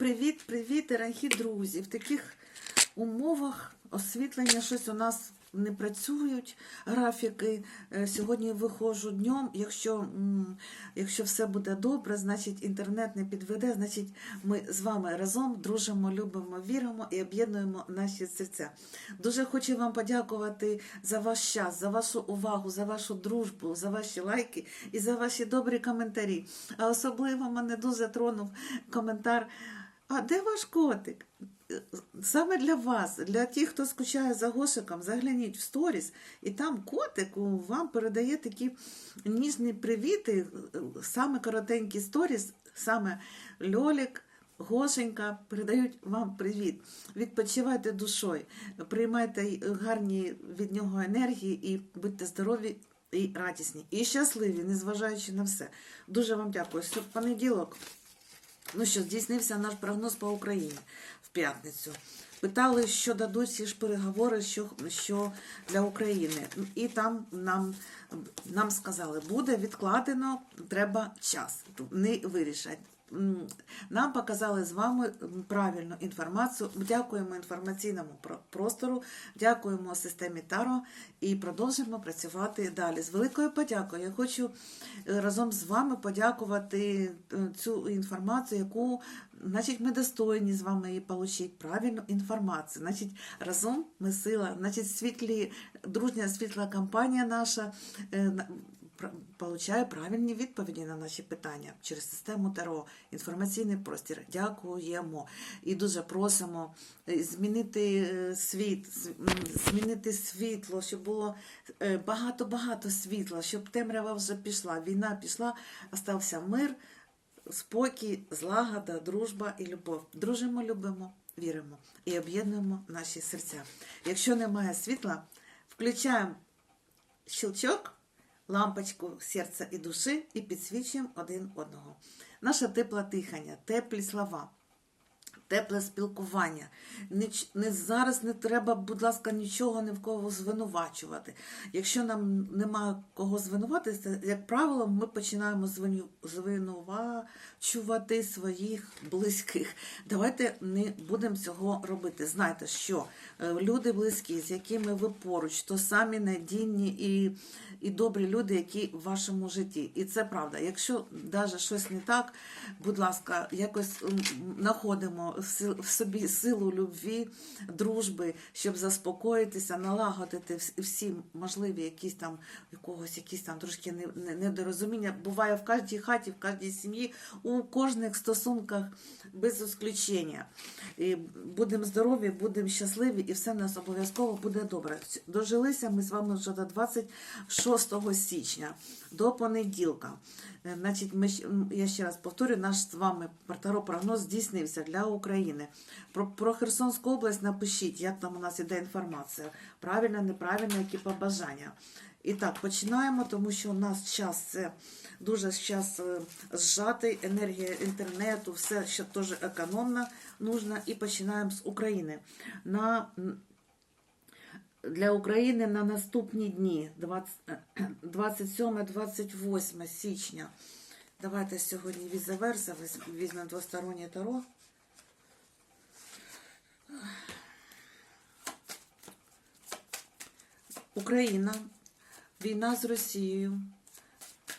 Привіт, привіт, дорогі друзі. В таких умовах освітлення щось у нас не працюють графіки. Е, Сьогодні виходжу днем. Якщо, якщо все буде добре, значить інтернет не підведе, значить ми з вами разом дружимо, любимо, віримо і об'єднуємо наші серця. Дуже хочу вам подякувати за ваш час, за вашу увагу, за вашу дружбу, за ваші лайки і за ваші добрі коментарі. А особливо мене дуже тронув коментар. А де ваш котик? Саме для вас, для тих, хто скучає за Гошиком, загляніть в сторіс, і там котик вам передає такі ніжні привіти, саме коротенькі сторіс, саме Льолік, Гошенька передають вам привіт. Відпочивайте душою, приймайте гарні від нього енергії і будьте здорові і радісні, і щасливі, незважаючи на все. Дуже вам дякую. Що понеділок. Ну що, здійснився наш прогноз по Україні в п'ятницю. Питали, що дадуть ці ж переговори, що, що для України. І там нам, нам сказали, буде відкладено, треба час. Не вирішать. Нам показали з вами правильну інформацію. Дякуємо інформаційному про- простору, дякуємо системі Таро і продовжуємо працювати далі. З великою подякою. Я хочу е, разом з вами подякувати е, цю інформацію, яку, значить, ми достойні з вами її отримати, правильну інформацію. Значить, разом ми сила, значить, світлі, дружня світла компанія наша. Получає правильні відповіді на наші питання через систему ТРО, інформаційний простір. Дякуємо і дуже просимо е, змінити е, світ, змінити світло, щоб було е, багато-багато світла, щоб темрява вже пішла, війна пішла, остався мир, спокій, злагода, дружба і любов. Дружимо, любимо, віримо і об'єднуємо наші серця. Якщо немає світла, включаємо щелчок лампочку серця і душі і підсвічуємо один одного. Наша тепла дихання, теплі слова, тепле спілкування. Ніч- Не, зараз не треба, будь ласка, нічого ні в кого звинувачувати. Якщо нам нема кого звинуватися, як правило, ми починаємо звинувачувати своїх близьких. Давайте не будемо цього робити. Знайте, що е, люди близькі, з якими ви поруч, то самі надійні і, і добрі люди, які в вашому житті. І це правда. Якщо навіть щось не так, будь ласка, якось знаходимо в собі силу любві, дружби, щоб заспокоїтися, налагодити всі можливі якісь там у когось якісь там трошки не- не- недорозуміння. Буває в кожній хаті, в кожній сім'ї, у кожних стосунках без ісключення. І будемо здорові, будемо щасливі, і все в нас обов'язково буде добре. Дожилися ми з вами вже до 26 січня, до понеділка. Е, Значить, ми, я ще раз повторю, наш з вами прогноз здійснився для України. Про, про Херсонську область напишіть, як там у нас іде інформація. Правильно, неправильно, які побажання. І так, починаємо, тому що у нас час це дуже час е, зжатий, енергія інтернету, все, що теж економно нужно. І починаємо з України. На для України на наступні дні 27-28 січня. Давайте сьогодні візаверса візьмемо двостороннє таро. Україна, війна з Росією,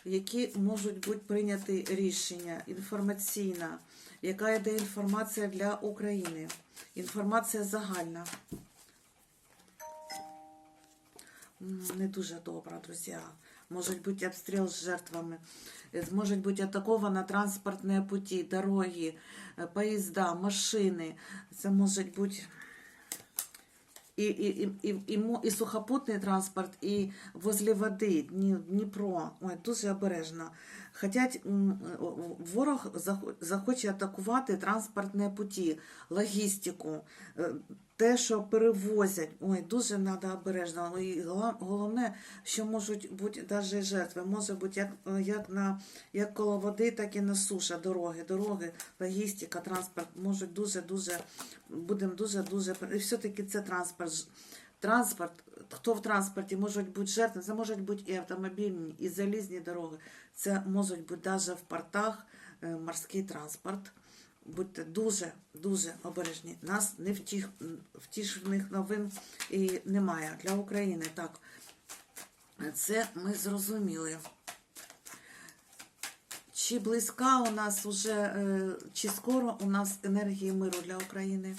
які можуть бути прийняті рішення інформаційна, яка йде інформація для України, інформація загальна. Не дуже добра, друзі. Може бути обстріл з жертвами, Е, можуть бути атаковано транспортні путі, дороги, е, поїзда, машини. Це можуть бути і, і, і, і, і, і сухопутний транспорт, і возле води, Дніпро. Ой, дуже обережно. Хотять, ворог захоче атакувати транспортні путі, логістику, е, те, що перевозять. Ой, дуже треба обережно. І головне, що можуть бути навіть жертви. Може бути як, як, на, як коло води, так і на суша, дороги, дороги, логістика, транспорт можуть дуже-дуже, будемо дуже-дуже, і все-таки це транспорт. Транспорт, хто в транспорті можуть бути жертви, це можуть бути і автомобільні, і залізні дороги, це можуть бути навіть в портах е, морський транспорт. Будьте дуже, дуже обережні. Нас не втіх, втішних новин і немає для України. Так, це ми зрозуміли. Чи близька у нас уже, е, чи скоро у нас енергії миру для України?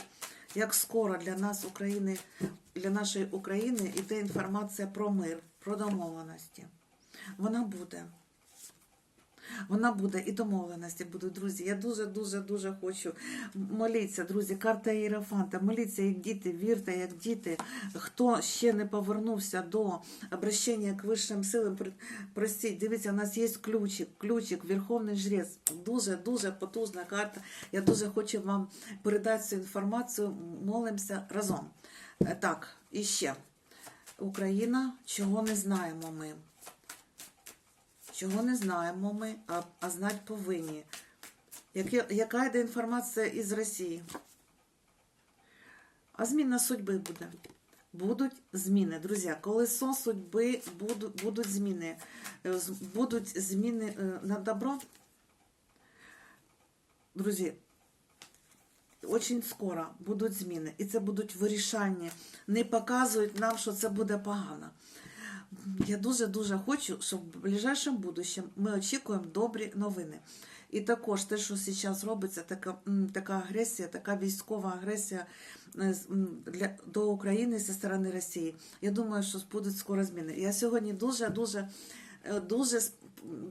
Як скоро для нас України, для нашої України йде інформація про мир, про домовленості? Вона буде. Вона буде і домовленості будуть, друзі. Я дуже, дуже, дуже хочу. Моліться, друзі, карта Єрофанта. Моліться, як діти, вірте, як діти. Хто ще не повернувся до обращення к вищим силам, простіть, дивіться, у нас є ключик, ключик, Верховний Жрець. Дуже, дуже потужна карта. Я дуже хочу вам передати цю інформацію. Молимося разом. Е, Так, і ще. Україна, чого не знаємо ми. Чого не знаємо ми, а, а знати повинні. Яке, яка йде інформація із Росії? А зміна судьби буде. Будуть зміни, друзі. Колесо судьби будуть, будуть зміни. Е, Будуть зміни е, на добро. Друзі, очень скоро будуть зміни. І це будуть вирішальні. Не показують нам, що це буде погано. Я дуже-дуже хочу, щоб в ближайшому будущем ми очікуємо добрі новини. І також те, що зараз робиться, така, така агресія, така військова агресія е, для, до України зі сторони Росії. Я думаю, що будуть скоро зміни. Я сьогодні е, дуже с-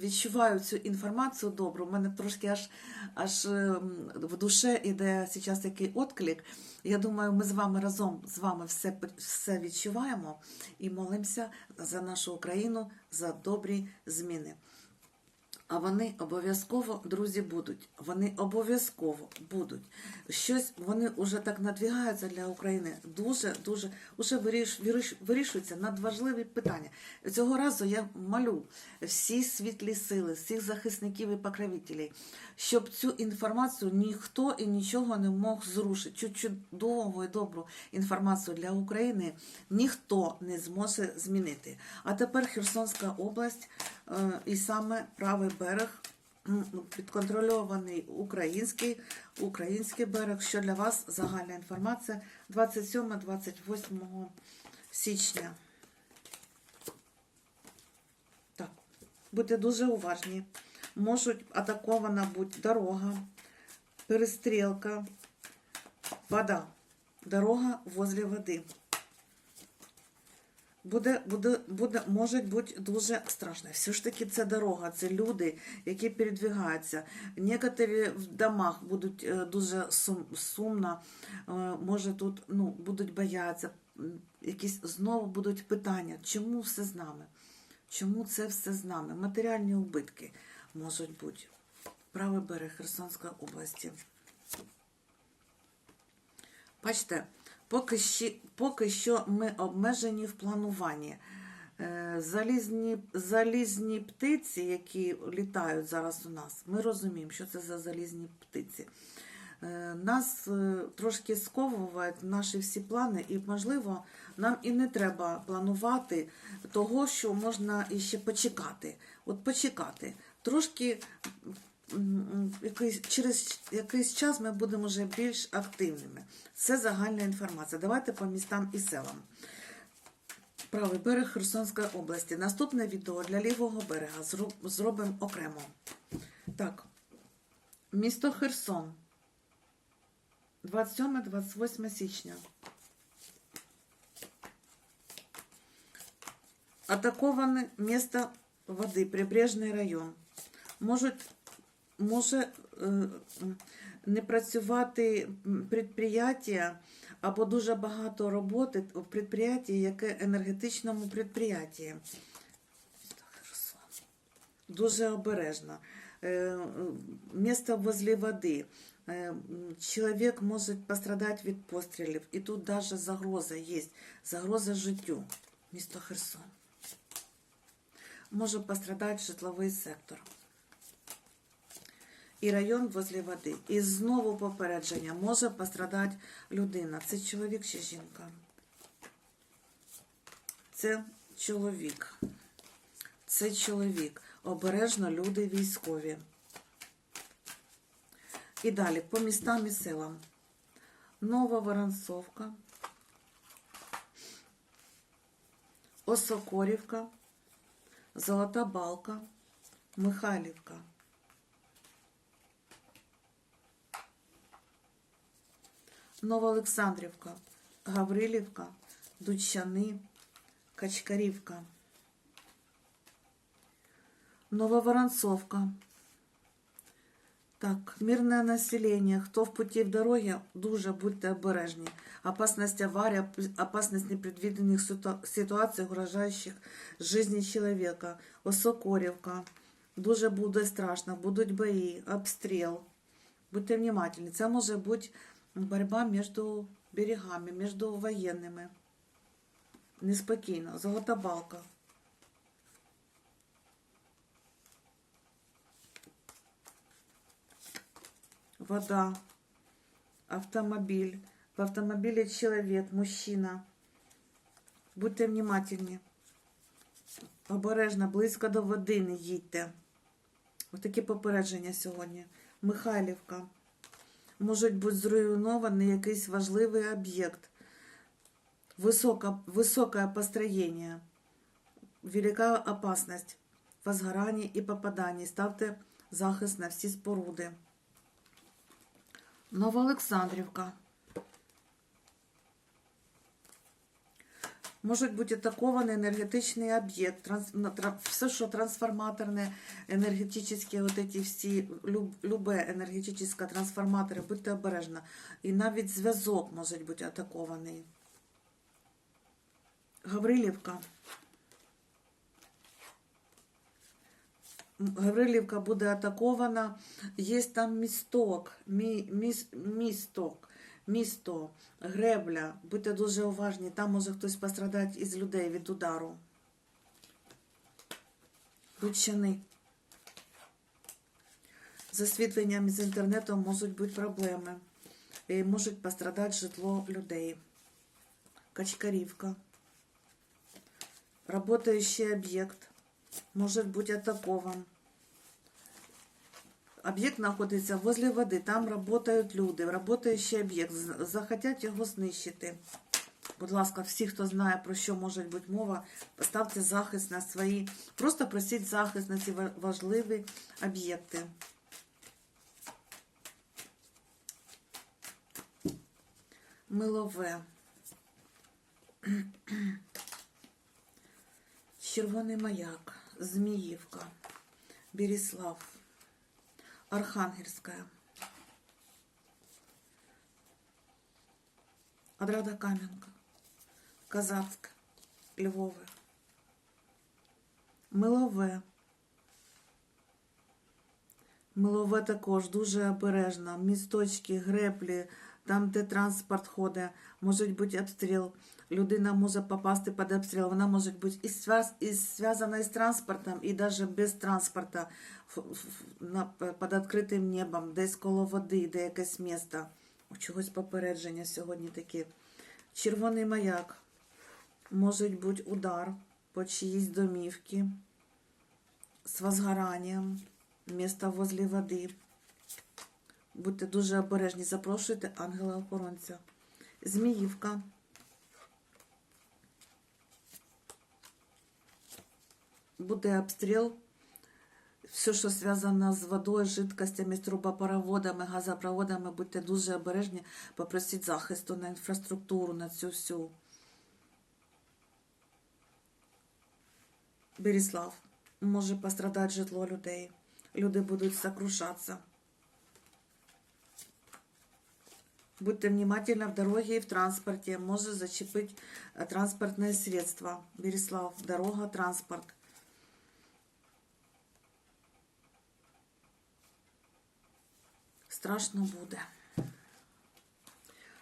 відчуваю цю інформацію добру. У мене трошки аж аж ем, в душе іде зараз такий отклик. Я думаю, ми з вами разом з вами все, все відчуваємо і молимося за нашу Україну, за добрі зміни. А вони обов'язково, друзі, будуть. Вони обов'язково будуть. Щось вони вже так надвігаються для України. Дуже, дуже уже виріш, виріш, вирішуються надважливі питання. Цього разу я молю всі світлі сили, всіх захисників і покровителів, щоб цю інформацію ніхто і нічого не мог зрушити. Цю чудову і добру інформацію для України ніхто не зможе змінити. А тепер Херсонська область і саме правий берег підконтрольований український, український берег, що для вас загальна інформація 27-28 січня. Так, будьте дуже уважні. Можуть атакована бути дорога, перестрілка, вода, дорога возле води. Буде, буде, буде, може бути дуже страшно. Все ж таки це дорога, це люди, які передвигаються. Некоторі в домах будуть е, дуже сум, сумно, е, може тут ну, будуть боятися, якісь знову будуть питання, чому все з нами? Чому це все з нами? Матеріальні убитки можуть бути. Правий берег Херсонської області. Бачите, поки що, поки що ми обмежені в плануванні. Е, Залізні, залізні птиці, які літають зараз у нас, ми розуміємо, що це за залізні птиці. Е, Нас е, трошки сковують наші всі плани, і, можливо, нам і не треба планувати того, що можна іще почекати. От почекати. Трошки якийсь, через якийсь час ми будемо вже більш активними. Це загальна інформація. Давайте по містам і селам. Правий берег Херсонської області. Наступне відео для лівого берега зробимо окремо. Так, місто Херсон. 27-28 січня. Атаковане місто води, прибережний район. Можуть, може е, не працювати м, підприємства або дуже багато роботи в підприємстві, яке енергетичному підприємстві. Дуже обережно. Е, Місто возле води. Е, Чоловік може пострадати від пострілів. І тут навіть загроза є. Загроза життю. Місто Херсон. Може пострадати житловий сектор. І район возле води. І знову попередження. Може пострадати людина. Це чоловік чи жінка? Це чоловік. Це чоловік. Обережно люди військові. І далі по містам і селам. Нова Воронцовка, Осокорівка, Золота Балка, Михайлівка. Новоолександрівка, Гаврилівка, Дучани, Качкарівка. Нововоронцовка. Так, мирне населення. Хто в путі в дорогі, дуже будьте обережні. Опасность аварії, опасность непредвиденных ситу- ситуацій, угрожаючих житті чоловіка. Осокорівка. Дуже буде страшно, будуть бої, обстріл. Будьте внимательні. Це може бути боротьба між берегами, між воєнними. Неспокійно. Золота балка. вода, автомобиль. В автомобиле человек, мужчина. Будьте внимательні. Обережно, близько до води не їдьте. Ось такі попередження сьогодні. Михайлівка. Можуть бути зруйнований якийсь важливий об'єкт. Висока, високе построєння. Велика опасність. Возгорання і попадання. Ставте захист на всі споруди. Новоолександрівка. Можуть бути атакований енергетичний об'єкт, транс, все, що трансформаторне, енергетичні, от ці всі, люб, любе енергетичне трансформатори, будьте обережні. І навіть зв'язок може бути атакований. Гаврилівка. Гаврилівка буде атакована. Є там місток, мі, міс, місток, місто, гребля. Будьте дуже уважні. Там може хтось пострадати із людей від удару. Лучани. З освітленням з інтернетом можуть бути проблеми. І можуть пострадати житло людей. Качкарівка. Работающий объект может быть атакован. Об'єкт знаходиться возле води, там працюють люди, об'єкт, з- захотять його знищити. Будь ласка, всі, хто знає, про що може бути мова, поставте захист на свої, просто просіть захист на ці важливі об'єкти. Милове. Червоний маяк, Зміївка, Береслав, Архангельская, Кам'янка, Казацька, Львове, Милове. Милове також дуже обережно. Місточки, греблі, там, де транспорт ходить, може бути обстріл. Людина може попасти під обстріл. Вона може бути і, зв'язана із транспортом, і навіть без транспорту, під відкритим небом, десь коло води, де якесь місто. У чогось попередження сьогодні таке. Червоний маяк. Може бути удар по чиїсь домівки з возгоранням. Місто возле води. Будьте дуже обережні. Запрошуйте ангела-охоронця. Зміївка. Буде обстріл. Все, що зв'язано з водою, жидкостями, трубопроводами, газопроводами, будьте дуже обережні. Попросіть захисту на інфраструктуру, на цю всю. Беріслав. Може пострадати житло людей. Люди будуть сокрушатися. Будьте внимательны в дороге и в транспорте. Может зачепить э, транспортное средство. Береслав. Дорога, транспорт. Страшно буде.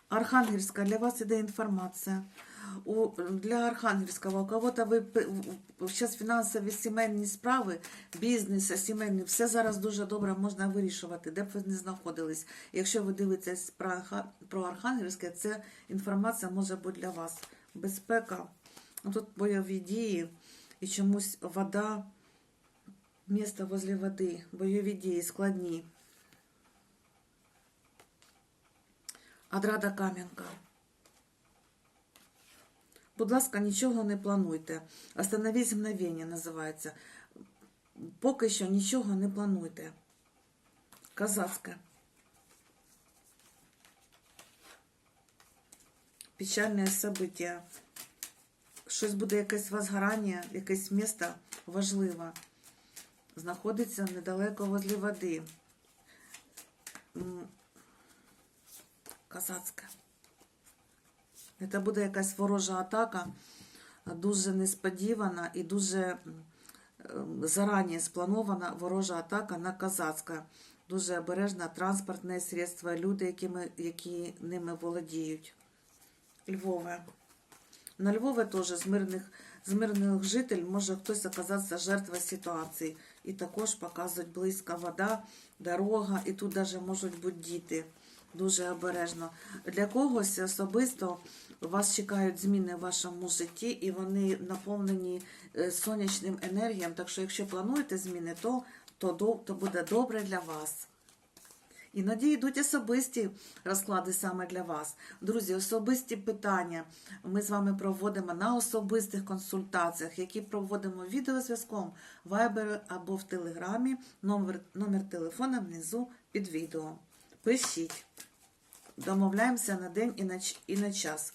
Архангельська, для вас іде інформація. У, для Архангельського, у кого-то ви зараз фінансові сімейні справи, бізнес, сімейні, все зараз дуже добре можна вирішувати, де б ви не знаходились. Якщо ви дивитесь про, про Архангельське, це інформація може бути для вас. Безпека, тут бойові дії і чомусь вода, місто возле води, бойові дії складні. Адрада Кам'янка. Будь ласка, нічого не плануйте. Остановись мгновення називається. Поки що нічого не плануйте. Казацьке. Печальне событие. Щось буде якесь возгорання, якесь місто важливе. Знаходиться недалеко возле води. Казацьке. Це буде якась ворожа атака, дуже несподівана і дуже зарані спланована ворожа атака на Казацьке. Дуже обережно транспортне средство, люди, якими, які ними володіють. Львове. На Львове теж з мирних, з мирних жителів може хтось оказатися жертвою ситуації. І також показують близька вода, дорога, і тут навіть можуть бути діти. Дуже обережно. Для когось особисто вас чекають зміни в вашому житті, і вони наповнені е, сонячним енергіям. Так що, якщо плануєте зміни, то, то, то буде добре для вас. Іноді йдуть особисті розклади саме для вас. Друзі, особисті питання ми з вами проводимо на особистих консультаціях, які проводимо відеозв'язком в Viber або в Телеграмі. Номер, номер телефона внизу під відео. Пишіть. Домовляємося на день і на, і на час.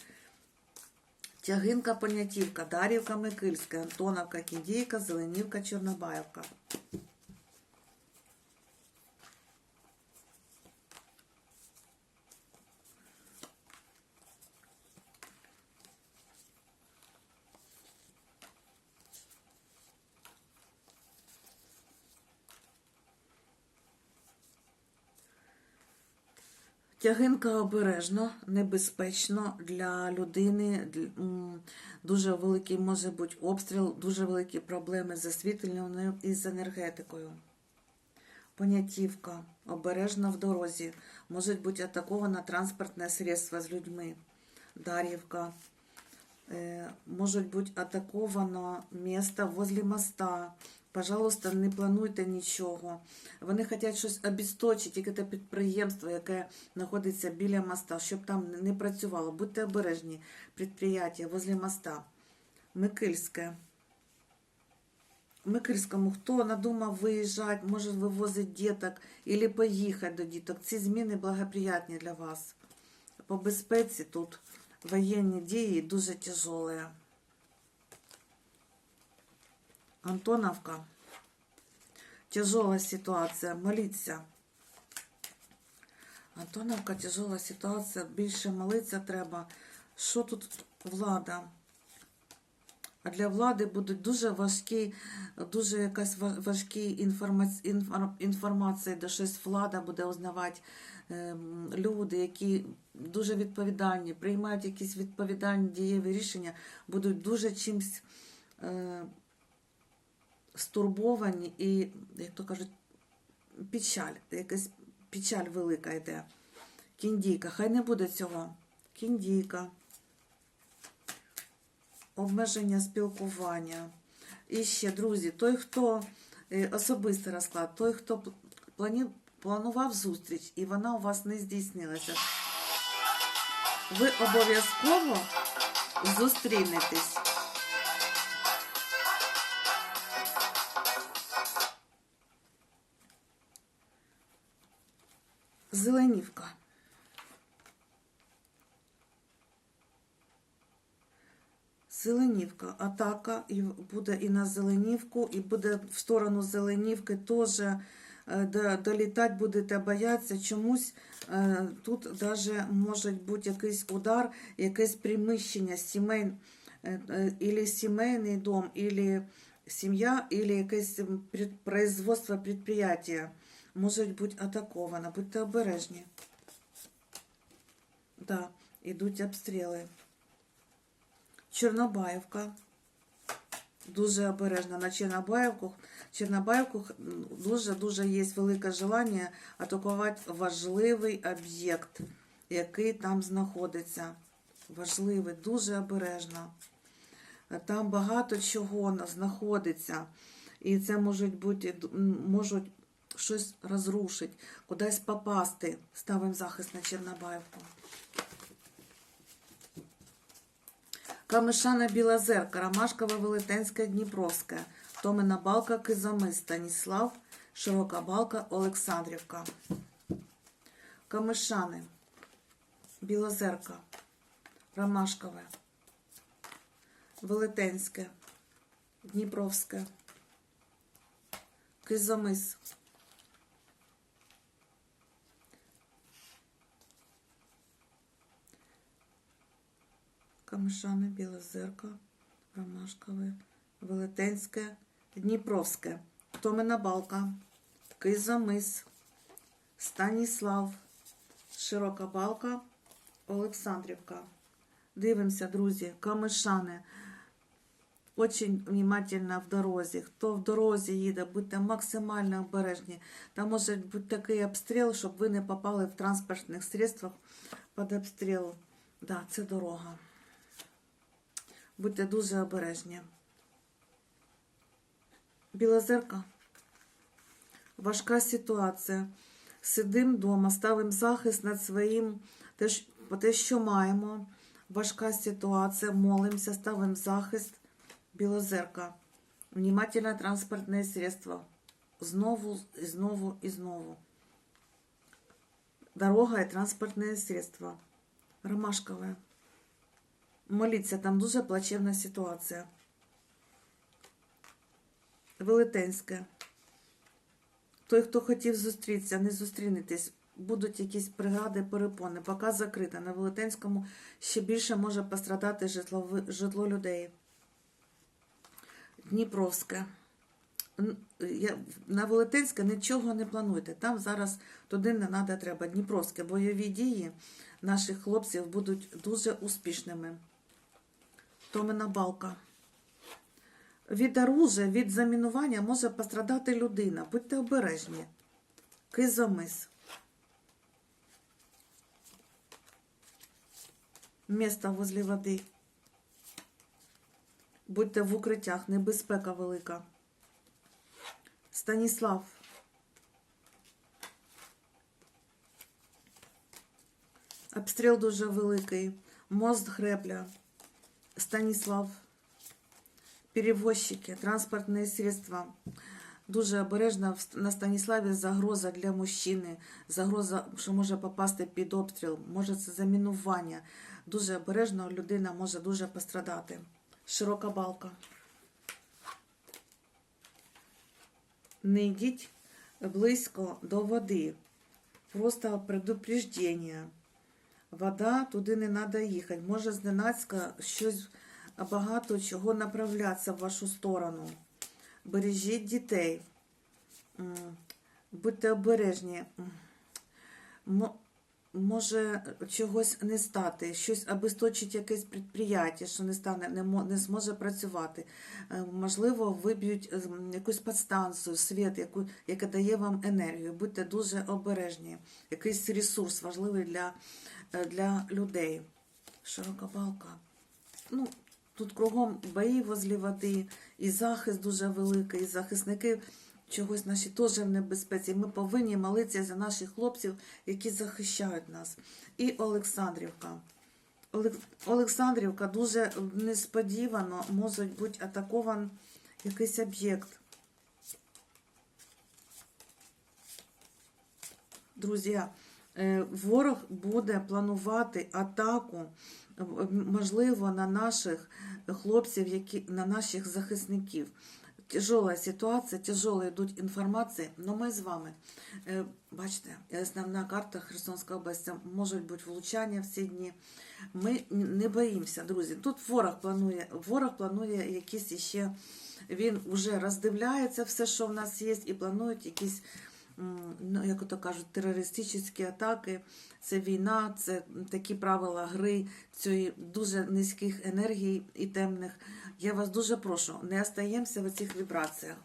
Тягинка, Понятівка, Дарівка, Микильська, Антоновка, Кіндійка, Зеленівка, Чорнобаївка. Тягинка обережно, небезпечно для людини. Дуже великий може бути обстріл, дуже великі проблеми з освітленням і з енергетикою. Понятівка. Обережно в дорозі. Може бути атаковано транспортне средство з людьми. Дар'ївка. Е, Может бути атаковано місто возле моста. Пожалуйста, не плануйте нічого. Вони хочуть щось обісточити, яке підприємство, яке знаходиться біля моста, щоб там не працювало. Будьте обережні. Підприємство возле моста. Микильське. Микильському, хто надумав виїжджати, може вивозити діток або поїхати до діток. Ці зміни благоприятні для вас. По безпеці тут воєнні дії дуже тяжелі. Антоновка. Тяжела ситуація. Моліться. Антоновка, тяжела ситуація. Більше молитися треба. Що тут влада? А для влади будуть дуже важкі, дуже якась важкі інформаці... інформації, де щось влада буде узнавати. Ем, Люди, які дуже відповідальні, приймають якісь відповідальні дієві рішення, будуть дуже чимсь е, стурбовані і, як то кажуть, печаль, якась печаль велика йде. Кіндійка, хай не буде цього. Кіндійка обмеження спілкування. І ще, друзі, той, хто е, особистий розклад, той, хто планував зустріч, і вона у вас не здійснилася. Ви обов'язково зустрінетесь. Зеленівка. Зеленівка, атака і буде і на Зеленівку, і буде в сторону Зеленівки теж е, долітати будете боятися. Чомусь е, тут даже може бути якийсь удар, якесь приміщення, сімей, е, ілі сімейний дом, ілі сім'я, ілі якесь производство, підприємство може бути атаковано. Будьте обережні. Да, ідуть обстріли. Чорнобаївка. Дуже обережно на Чорнобаївку. Чорнобаївку дуже-дуже є велике желання атакувати важливий об'єкт, який там знаходиться. Важливий, дуже обережно. Там багато чого на- знаходиться. І це можуть бути, можуть щось розрушить, кудись попасти. Ставимо захист на Чернобаївку. Камишана Біла Зерка, Ромашкова, Велетенська, Дніпровська, Томина Балка, Кизамис, Станіслав, Широка Балка, Олександрівка. Камишани, Білозерка, Ромашкове, Велетенське, Дніпровське, Кизомис, Кизамис. Камишани, Білозерка, Ромашкове, Велетенське, Дніпровське, Томина Балка, Кизамис, Станіслав, Широка Балка, Олександрівка. Дивимося, друзі, камишани. Очень внимательно в дорозі. Хто в дорозі їде, будьте максимально обережні. Там може бути такий обстріл, щоб ви не попали в транспортних средствах під обстріл. Да, це дорога. Будьте дуже обережні. Білозерка. Важка ситуація. Сидимо вдома, ставимо захист над своїм, те, що- маємо. Важка ситуація, молимося, ставимо захист. Білозерка. Внимательно транспортне средство. Знову, і знову, і знову. Дорога і транспортне средство. Ромашкове. Моліться, там дуже плачевна ситуація. Велетенське. Той, хто хотів зустрітися, не зустрінетесь. Будуть якісь бригади, перепони. Поки закрита. На Велетенському ще більше може пострадати житло, житло людей. Дніпровське. На Велетенське нічого не плануйте. Там зараз туди не треба треба. Дніпровське. Бойові дії наших хлопців будуть дуже успішними. Томина балка. Від оружия, від замінування може пострадати людина. Будьте обережні. Кизомис. Місто возле води. Будьте в укриттях, небезпека велика. Станіслав. Обстріл дуже великий. Мост гребля. Станіслав. Перевозчики, транспортні средства. Дуже обережно на Станіславі загроза для мужчини, загроза, що може попасти під обстріл, може це замінування. Дуже обережно людина може дуже пострадати. Широка балка. Не йдіть близько до води. Просто предупреждення. Вода туди не треба їхати. Може зненацька щось багато чого направлятися в вашу сторону. Бережіть дітей. Будьте обережні. Може чогось не стати, щось обесточить якесь підприємство, що не стане, не, не зможе працювати. Е, Можливо, виб'ють е, якусь подстанцію, світ, яку, яка дає вам енергію. Будьте дуже обережні. Якийсь ресурс важливий для, е, для людей. Широка балка. Ну, тут кругом бої возле води, і захист дуже великий, і захисники чогось наші теж в небезпеці. Ми повинні молитися за наших хлопців, які захищають нас. І Олександрівка. Олександрівка дуже несподівано може бути атакован якийсь об'єкт. Друзі, е, ворог буде планувати атаку, можливо, на наших хлопців, на наших захисників. Тяжела ситуація, тяжелые йдуть інформації, но ми з вами, е, бачите, основна карта Херсонська область, це можуть бути влучання в ці дні. Ми не боїмося, друзі. Тут ворог планує, ворог планує якісь іще, він вже роздивляється все, що в нас є, і планують якісь як ото кажуть, терористичні атаки, це війна, це такі правила гри, цієї дуже низьких енергій і темних. Я вас дуже прошу, не остаємося в цих вібраціях.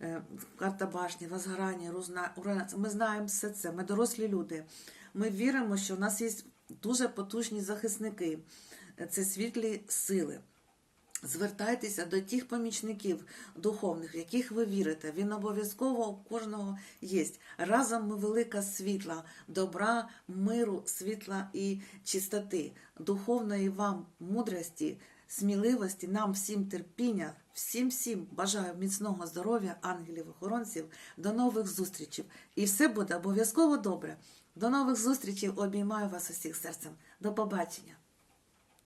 Е, Карта башні, возгорання, урана. Ми знаємо все це. Ми дорослі люди. Ми віримо, що в нас є дуже потужні захисники. Це світлі сили. Звертайтеся до тих помічників духовних, в яких ви вірите. Він обов'язково у кожного є. Разом ми велика світла, добра, миру, світла і чистоти, духовної вам мудрості, сміливості, нам всім терпіння, всім всім бажаю міцного здоров'я, ангелів-охоронців. До нових зустрічей. І все буде обов'язково добре. До нових зустрічей. Обіймаю вас усіх серцем. До побачення.